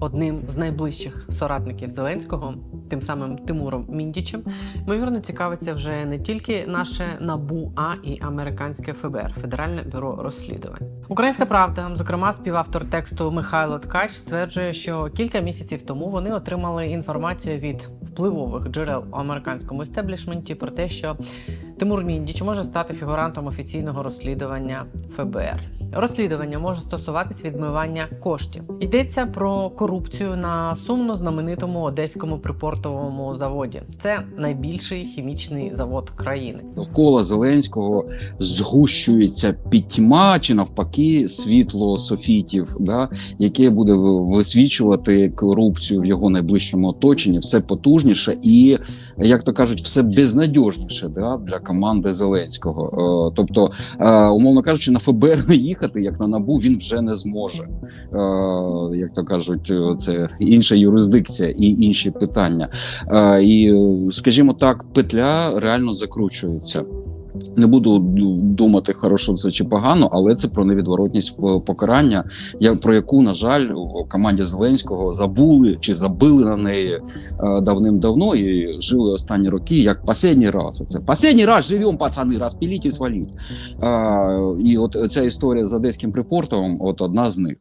одним з найближчих соратників Зеленського, тим самим Тимуром Міндічем, ймовірно, цікавиться вже не тільки наше НАБУ, а і американське ФБР Федеральне бюро розслідувань. Українська правда, зокрема, співавтор тексту Михайло Ткач, стверджує, що кілька місяців тому вони отримали інформацію від впливових джерел у американському істеблішменті про те, що Тимур Міндіч може стати фігурантом офіційного розслідування ФБР. Розслідування може стосуватись відмивання коштів. Йдеться про корупцію на сумно знаменитому одеському припортовому заводі. Це найбільший хімічний завод країни. Довкола Зеленського згущується пітьма чи навпаки світло софітів, да, яке буде висвічувати корупцію в його найближчому оточенні, все потужніше і, як то кажуть, все безнадіжніше да, для команди Зеленського. Е, тобто, е, умовно кажучи, на ФБР не їхати, як на набу, він вже не зможе. Е, як то кажуть, це інша юрисдикція і інші питання. І, скажімо так, петля реально закручується. Не буду думати, хорошо це чи погано, але це про невідворотність е, покарання, я- про яку, на жаль, у команді Зеленського забули чи забили на неї е, давним-давно і жили останні роки як останній раз. Це останній раз живемо, пацани, розпіліть і сваліть. І от ця історія з одеським припортовим, от одна з них.